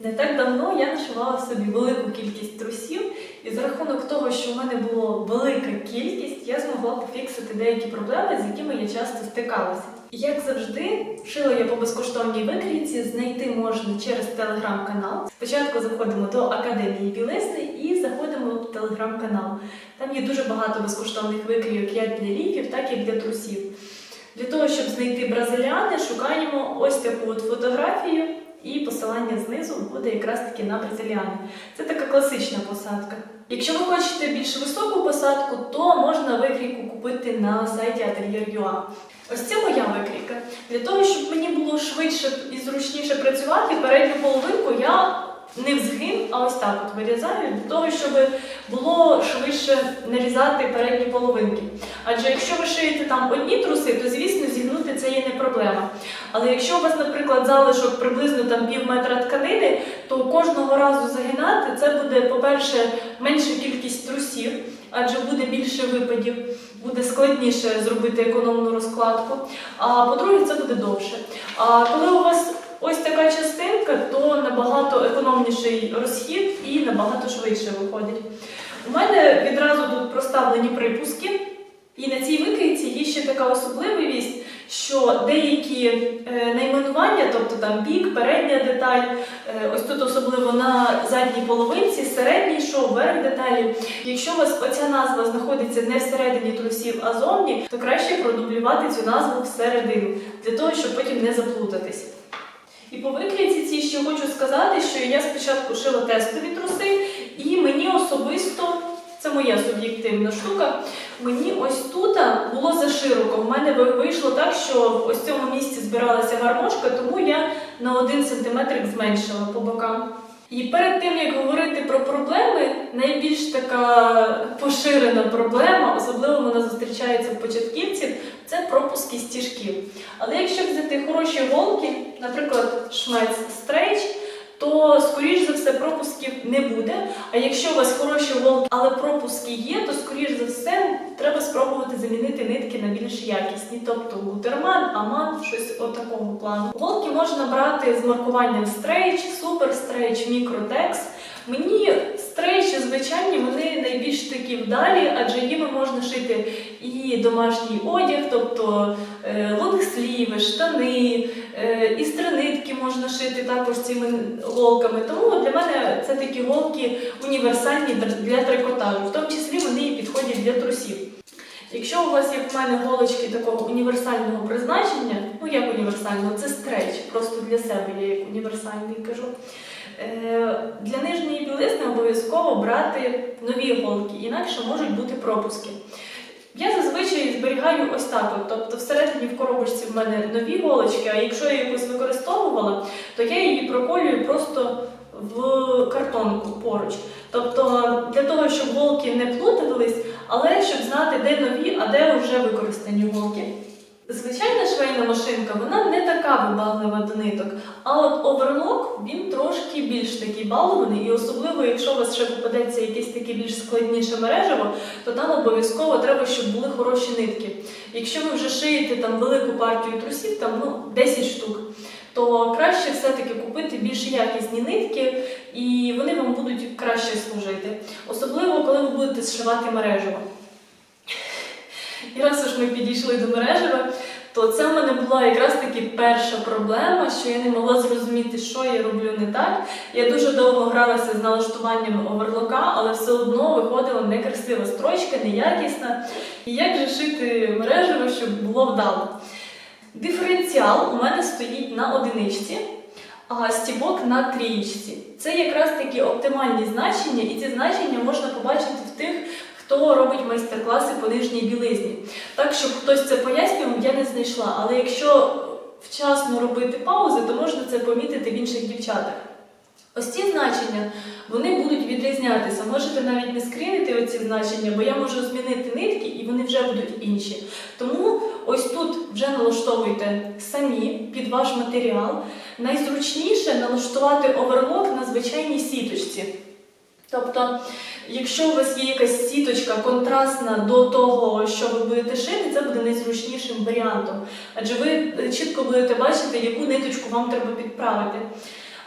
Не так давно я нашивала собі велику кількість трусів, і за рахунок того, що в мене була велика кількість, я змогла пофіксити деякі проблеми, з якими я часто стикалася. Як завжди, шила я по безкоштовній викрійці, знайти можна через телеграм-канал. Спочатку заходимо до Академії Білизни і заходимо в телеграм-канал. Там є дуже багато безкоштовних викрійок як для ліків, так і для трусів. Для того, щоб знайти бразиляни, шукаємо ось таку от фотографію, і посилання знизу буде якраз таки на бразиляни. Це така класична посадка. Якщо ви хочете більш високу посадку, то можна викрійку купити на сайті Atelier.ua. Ось це моя викрійка. Для того, щоб мені було швидше і зручніше працювати, передню половинку я не в згин, а ось так от вирізаю, для того, щоб було швидше нарізати передні половинки. Адже якщо ви шиєте там одні труси, то звісно зігнути це є не проблема. Але якщо у вас, наприклад, залишок приблизно там пів метра тканини, то кожного разу загинати це буде, по-перше, менша кількість трусів, адже буде більше випадів, буде складніше зробити економну розкладку. А по-друге, це буде довше. А коли у вас ось така частинка, то набагато економніший розхід і набагато швидше виходить. У мене відразу тут проставлені припуски, і на цій викрійці є ще така особливість, що деякі е, найменування, тобто там бік, передня деталь, е, ось тут особливо на задній половинці, середній шов, верх деталі. Якщо у вас оця назва знаходиться не всередині трусів, а зовні, то краще продублювати цю назву всередину, для того, щоб потім не заплутатись. І по викрійці цій ще хочу сказати, що я спочатку шила тестові труси, і мені особисто, це моя суб'єктивна штука, мені ось тут було зашироко. В мене вийшло так, що в ось цьому місці збиралася гармошка, тому я на один сантиметрик зменшила по бокам. І перед тим як говорити про проблеми, найбільш така поширена проблема, особливо вона зустрічається в початківців, це пропуски стіжків. Але якщо взяти хороші голки, наприклад, шмець стрейч, то скоріш за все пропусків не буде. А якщо у вас хороші голки, але пропуски є, то скоріш за все треба спробувати замінити нитки на більш якісні, тобто гутерман, аман, щось отакого плану. Голки можна брати з маркуванням стрейч, супер стрейч, мікротекс. Мені звичайні, вони найбільш такі вдалі, адже їми можна шити і домашній одяг, тобто е, лонгсліви, штани, е, і стринитки можна шити також цими голками. Тому для мене це такі голки універсальні для трикотажу, в тому числі вони і підходять для трусів. Якщо у вас, як в мене, голочки такого універсального призначення, ну як універсального, це стрейч, просто для себе я як універсальний кажу. Е, Для нижньої білизни обов'язково брати нові голки, інакше можуть бути пропуски. Я зазвичай зберігаю ось так. Тобто всередині в коробочці в мене нові голочки, а якщо я якось використовувала, то я її проколюю просто в картонку поруч. Тобто для того, щоб голки не плутались, але щоб знати, де нові, а де вже використані голки. Звичайна швейна машинка, вона не така вибаглива до ниток, а от оверлок він трошки більш такий балований, і особливо, якщо у вас ще попадеться якесь таке більш складніше мережево, то там обов'язково треба, щоб були хороші нитки. Якщо ви вже шиєте там велику партію трусів, там ну 10 штук, то краще все-таки купити більш якісні нитки, і вони вам будуть краще служити. Особливо, коли ви будете зшивати мережево. І раз уж ми підійшли до мережева, то це в мене була якраз таки перша проблема, що я не могла зрозуміти, що я роблю не так. Я дуже довго гралася з налаштуванням оверлока, але все одно виходила некрасива строчка, неякісна. І як же шити мережево, щоб було вдало? Диференціал у мене стоїть на одиничці, а стібок на трієчці. Це якраз такі оптимальні значення, і ці значення можна побачити в тих, хто робить майстер-класи по нижній білизні. Так, щоб хтось це пояснював, я не знайшла. Але якщо вчасно робити паузи, то можна це помітити в інших дівчатах. Ось ці значення вони будуть відрізнятися. Можете навіть не скрінити оці значення, бо я можу змінити нитки і вони вже будуть інші. Тому ось тут вже налаштовуйте самі під ваш матеріал. Найзручніше налаштувати оверлок на звичайній сіточці. Тобто, якщо у вас є якась сіточка контрастна до того, що ви будете шити, це буде найзручнішим варіантом. Адже ви чітко будете бачити, яку ниточку вам треба підправити.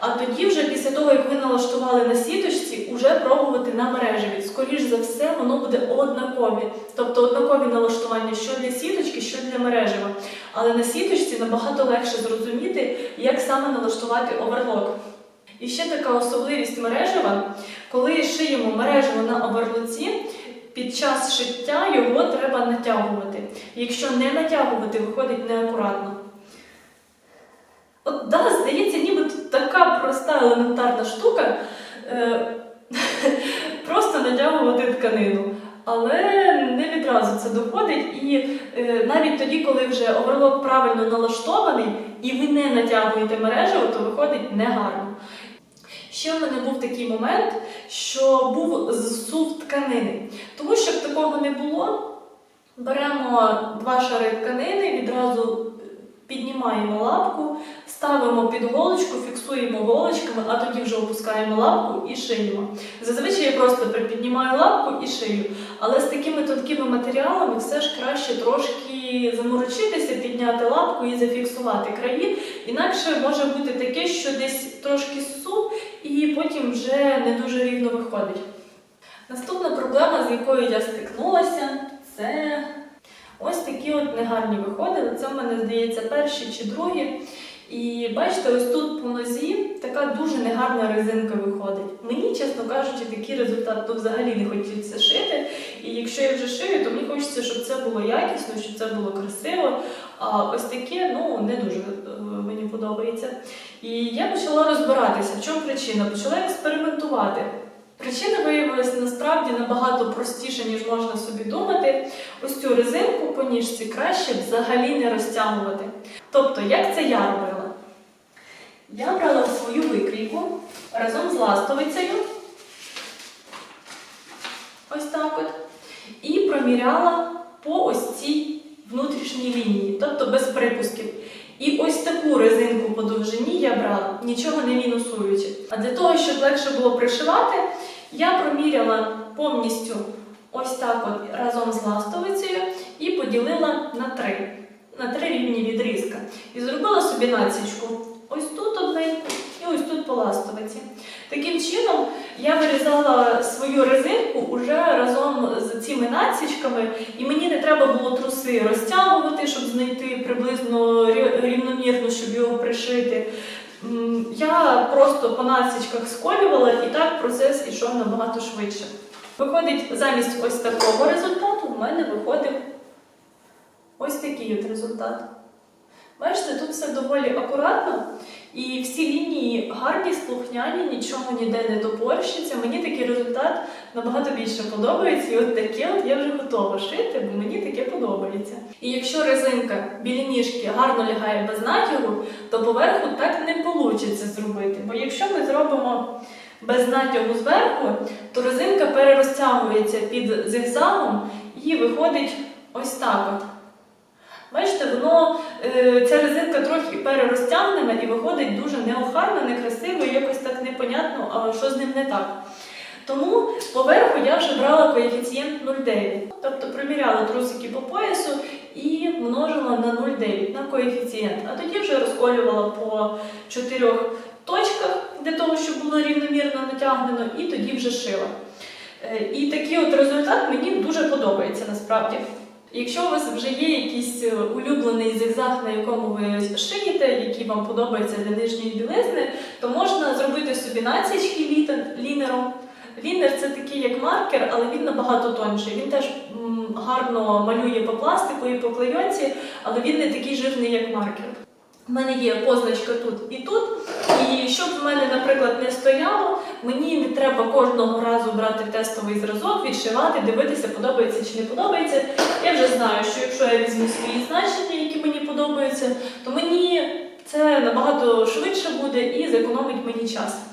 А тоді, вже після того, як ви налаштували на сіточці, уже пробувати на мережеві. Скоріш за все, воно буде однакові. Тобто однакові налаштування що для сіточки, що для мережева. Але на сіточці набагато легше зрозуміти, як саме налаштувати оверлок. І ще така особливість мережева, коли шиємо мережево на оверлоці, під час шиття його треба натягувати. Якщо не натягувати, виходить неакуратно. От да, здається, ніби така проста елементарна штука. Е, просто натягувати тканину. Але не відразу це доходить, і е, навіть тоді, коли вже оверлок правильно налаштований, і ви не натягуєте мережево, то виходить негарно. Ще в мене був такий момент, що був зсув тканини. Тому щоб такого не було, беремо два шари тканини, відразу піднімаємо лапку, ставимо під голочку, фіксуємо голочками, а тоді вже опускаємо лапку і шиємо. Зазвичай я просто припіднімаю лапку і шию. Але з такими тонкими матеріалами все ж краще трошки заморочитися, підняти лапку і зафіксувати краї. Інакше може бути таке, що десь трошки ссу, і потім вже не дуже рівно виходить. Наступна проблема, з якою я стикнулася, це ось такі от негарні виходили. Це в мене здається перші чи другі. І бачите, ось тут по нозі така дуже негарна резинка виходить. Мені, чесно кажучи, такий результат то взагалі не хочеться шити. І якщо я вже шию, то мені хочеться, щоб це було якісно, щоб це було красиво. А ось таке ну не дуже е, мені подобається. І я почала розбиратися, в чому причина. Почала експериментувати. Причина виявилася насправді набагато простіше, ніж можна собі думати. Ось цю резинку по ніжці краще взагалі не розтягувати. Тобто, як це я робила? Я брала свою викрійку разом з ластовицею. Ось так от. І проміряла по ось цій внутрішній лінії, тобто без припусків. І ось таку резинку по довжині я брала, нічого не мінусуючи. А для того, щоб легше було пришивати, я проміряла повністю ось так от разом з ластовицею і поділила на три, на три рівні відрізка. І зробила собі насічку. Ось тут одненьку і ось тут по ластовиці. Таким чином я вирізала свою резинку уже разом з цими насічками, і мені не треба було труси розтягувати, щоб знайти приблизно рівномірно, щоб його пришити. Я просто по насічках сколювала, і так процес ішов набагато швидше. Виходить, замість ось такого результату в мене виходив ось такий от результат. Бачите, тут все доволі акуратно, і всі лінії гарні, слухняні, нічого ніде не топорщиться. Мені такий результат набагато більше подобається. І от таке от я вже готова шити, бо мені таке подобається. І якщо резинка біля ніжки гарно лягає без натягу, то поверху так не вийде зробити. Бо якщо ми зробимо без натягу зверху, то резинка перерозтягується під зигзагом і виходить ось так от. Бачите, воно, е, ця резинка трохи перерозтягнена і виходить дуже неохайно, некрасиво якось так непонятно, що з ним не так. Тому поверху я вже брала коефіцієнт 0,9. Тобто приміряла трусики по поясу і множила на 0,9 на коефіцієнт. А тоді вже розколювала по чотирьох точках для того, щоб було рівномірно натягнено, і тоді вже шила. Е, І такий от результат мені дуже подобається насправді. Якщо у вас вже є якийсь е, улюблений зигзаг, на якому ви шиєте, який вам подобається для нижньої білизни, то можна зробити собі насічки лінером. Лінер це такий як маркер, але він набагато тонший. Він теж гарно малює по пластику і по клейонці, але він не такий жирний, як маркер. У мене є позначка тут і тут. І щоб в мене, наприклад, не стояло, мені не треба кожного разу брати тестовий зразок, відшивати, дивитися, подобається чи не подобається. Я вже знаю, що якщо я візьму свої значення, які мені подобаються, то мені це набагато швидше буде і зекономить мені час.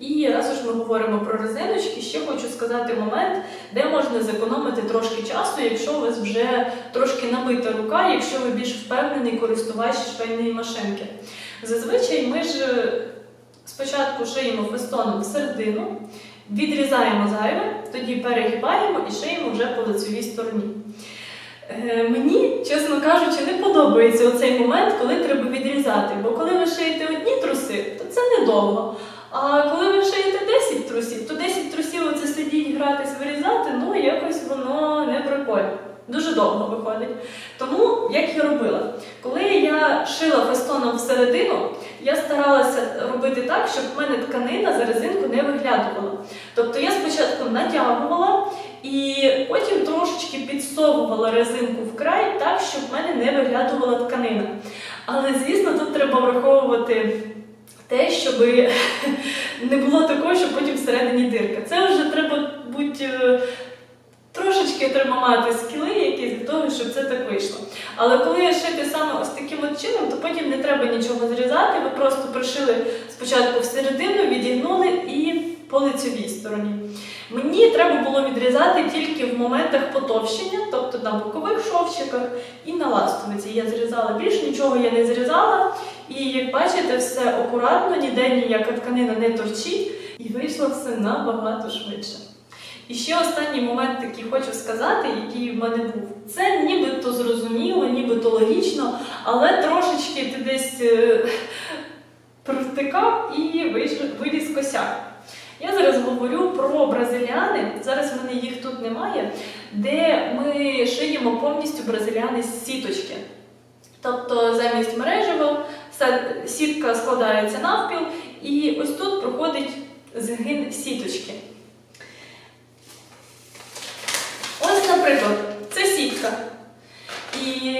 І раз уж ми говоримо про резиночки, ще хочу сказати момент, де можна зекономити трошки часу, якщо у вас вже трошки набита рука, якщо ви більш впевнений користувач швейної машинки. Зазвичай ми ж е, спочатку шиємо фестоном всередину, відрізаємо зайве, тоді перегибаємо і шиємо вже по лицевій стороні. Е, Мені, чесно кажучи, не подобається оцей момент, коли треба відрізати. Бо коли ви шиєте одні труси, то це недовго. А коли ви шиєте 10 трусів, то 10 трусів оце сидіть, гратись, вирізати, ну якось воно не прикольно. Дуже довго виходить. Тому як я робила? Коли я шила фестоном всередину, я старалася робити так, щоб в мене тканина за резинку не виглядувала. Тобто я спочатку натягувала і потім трошечки підсовувала резинку в край так, щоб в мене не виглядувала тканина. Але звісно, тут треба враховувати те, щоб не було такого, що потім всередині дирка. Це вже треба бути. е, Трошечки треба мати скіли якісь для того, щоб це так вийшло. Але коли я шити саме ось таким от чином, то потім не треба нічого зрізати. Ви просто пришили спочатку всередину, відігнули і по лицевій стороні. Мені треба було відрізати тільки в моментах потовщення, тобто на бокових шовчиках і на ластовиці. Я зрізала більше нічого я не зрізала. І як бачите, все акуратно, ніде ніяка тканина не торчить, і вийшло все набагато швидше. І ще останній момент такий хочу сказати, який в мене був. Це нібито зрозуміло, нібито логічно, але трошечки ти десь е, провтикав і виліз косяк. Я зараз говорю про бразиліани. Зараз в мене їх тут немає, де ми шиємо повністю бразиліани з сіточки. Тобто замість мережева сітка складається навпіл, і ось тут проходить згин сіточки. Ось, наприклад, це сітка. І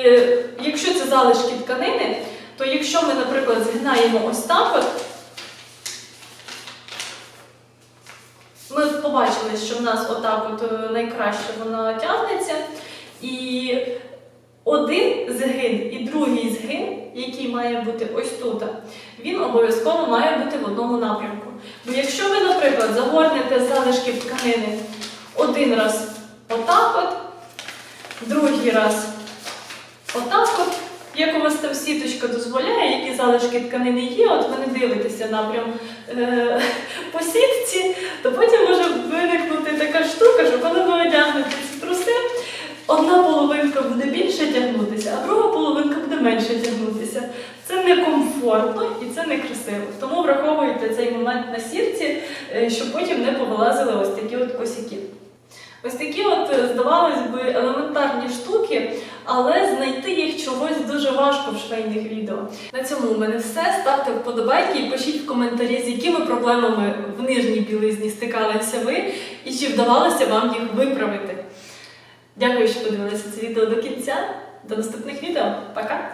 якщо це залишки тканини, то якщо ми, наприклад, згинаємо ось так от, ми побачили, що в нас отак от е, найкраще вона тягнеться. І один згин і другий згин, який має бути ось тут, він обов'язково має бути в одному напрямку. Бо якщо ви, наприклад, загорнете залишки тканини один раз отак от, другий раз отак от, як у вас там сіточка дозволяє, які залишки тканини є, от ви не дивитеся напрям е- по сітці, то потім може виникнути така штука, що коли ви одягнете одна половинка буде більше тягнутися, а друга половинка буде менше тягнутися. Це некомфортно і це не красиво. Тому враховуйте цей момент на сітці, е, щоб потім не повилазили ось такі от косяки. Ось такі от, е, здавалось би, елементарні штуки, але знайти їх чогось дуже важко в швейних відео. На цьому у мене все. Ставте вподобайки і пишіть в коментарі, з якими проблемами в нижній білизні стикалися ви, і чи вдавалося вам їх виправити. Дякую, що подивилися це відео до кінця. До наступних відео. Пока!